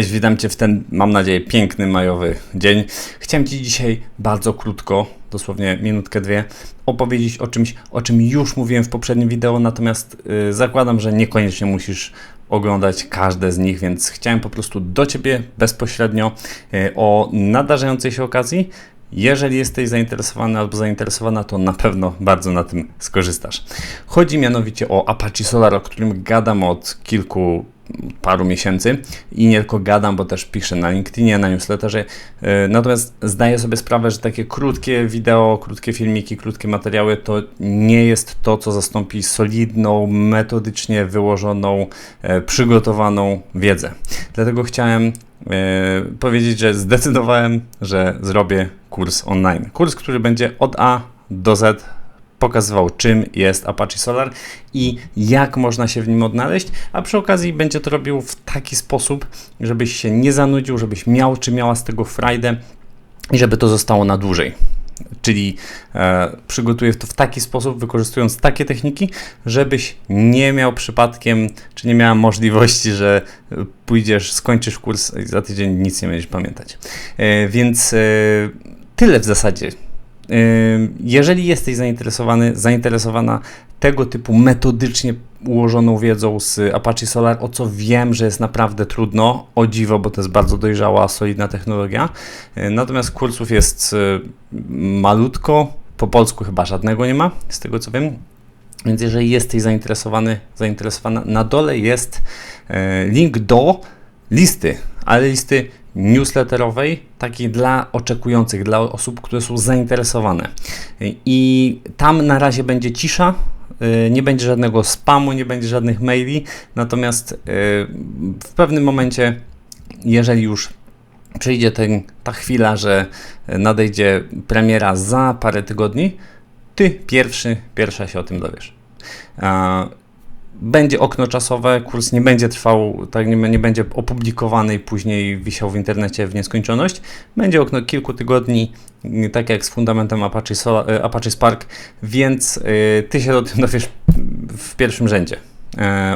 Cześć, witam Cię w ten, mam nadzieję, piękny majowy dzień. Chciałem Ci dzisiaj bardzo krótko, dosłownie minutkę, dwie, opowiedzieć o czymś, o czym już mówiłem w poprzednim wideo, natomiast yy, zakładam, że niekoniecznie musisz oglądać każde z nich, więc chciałem po prostu do Ciebie bezpośrednio yy, o nadarzającej się okazji. Jeżeli jesteś zainteresowany albo zainteresowana, to na pewno bardzo na tym skorzystasz. Chodzi mianowicie o Apache Solar, o którym gadam od kilku paru miesięcy i nie tylko gadam, bo też piszę na LinkedInie, na newsletterze. E, natomiast zdaję sobie sprawę, że takie krótkie wideo, krótkie filmiki, krótkie materiały to nie jest to, co zastąpi solidną, metodycznie wyłożoną, e, przygotowaną wiedzę. Dlatego chciałem e, powiedzieć, że zdecydowałem, że zrobię kurs online. Kurs, który będzie od A do Z pokazywał, czym jest Apache Solar i jak można się w nim odnaleźć, a przy okazji będzie to robił w taki sposób, żebyś się nie zanudził, żebyś miał czy miała z tego frajdę i żeby to zostało na dłużej. Czyli e, przygotuję to w taki sposób, wykorzystując takie techniki, żebyś nie miał przypadkiem, czy nie miała możliwości, że pójdziesz, skończysz kurs i za tydzień nic nie będziesz pamiętać. E, więc e, tyle w zasadzie jeżeli jesteś zainteresowany, zainteresowana tego typu metodycznie ułożoną wiedzą z Apache Solar, o co wiem, że jest naprawdę trudno, o dziwo, bo to jest bardzo dojrzała, solidna technologia. Natomiast kursów jest malutko, po polsku chyba żadnego nie ma, z tego co wiem. Więc jeżeli jesteś zainteresowany, zainteresowana, na dole jest e, link do listy, ale listy newsletterowej, takiej dla oczekujących, dla osób, które są zainteresowane. I tam na razie będzie cisza, y, nie będzie żadnego spamu, nie będzie żadnych maili, natomiast y, w pewnym momencie, jeżeli już przyjdzie ten, ta chwila, że nadejdzie premiera za parę tygodni, ty pierwszy, pierwsza się o tym dowiesz. Będzie okno czasowe, kurs nie będzie trwał, tak nie, nie będzie opublikowany i później wisiał w internecie w nieskończoność. Będzie okno kilku tygodni, tak jak z fundamentem Apache, Solar, e, Apache Spark, więc y, ty się o tym dowiesz w pierwszym rzędzie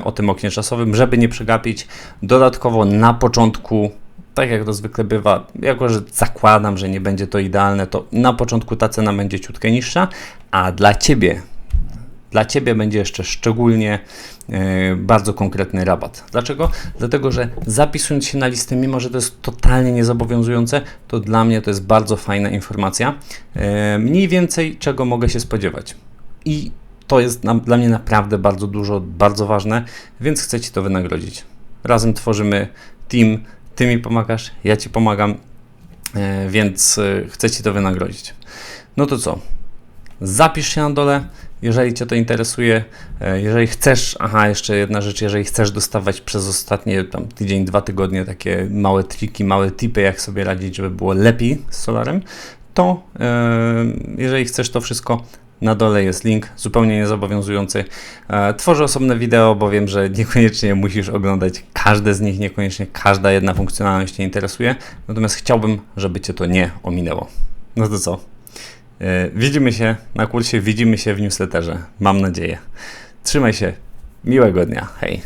y, o tym oknie czasowym, żeby nie przegapić. Dodatkowo na początku tak jak to zwykle bywa, jako że zakładam, że nie będzie to idealne, to na początku ta cena będzie ciutkę niższa, a dla Ciebie, dla Ciebie będzie jeszcze szczególnie e, bardzo konkretny rabat. Dlaczego? Dlatego, że zapisując się na listę, mimo że to jest totalnie niezobowiązujące, to dla mnie to jest bardzo fajna informacja. E, mniej więcej czego mogę się spodziewać. I to jest dla mnie naprawdę bardzo dużo, bardzo ważne, więc chcę Ci to wynagrodzić. Razem tworzymy team, Ty mi pomagasz, ja Ci pomagam, e, więc chcę Ci to wynagrodzić. No to co? Zapisz się na dole, jeżeli Cię to interesuje, e, jeżeli chcesz, aha, jeszcze jedna rzecz, jeżeli chcesz dostawać przez ostatnie tam tydzień, dwa tygodnie takie małe triki, małe tipy, jak sobie radzić, żeby było lepiej z Solarem, to e, jeżeli chcesz to wszystko, na dole jest link, zupełnie niezobowiązujący. E, tworzę osobne wideo, bo wiem, że niekoniecznie musisz oglądać każde z nich, niekoniecznie każda jedna funkcjonalność Cię interesuje, natomiast chciałbym, żeby Cię to nie ominęło. No to co? E, widzimy się na kursie, widzimy się w newsletterze. Mam nadzieję. Trzymaj się. Miłego dnia. Hej.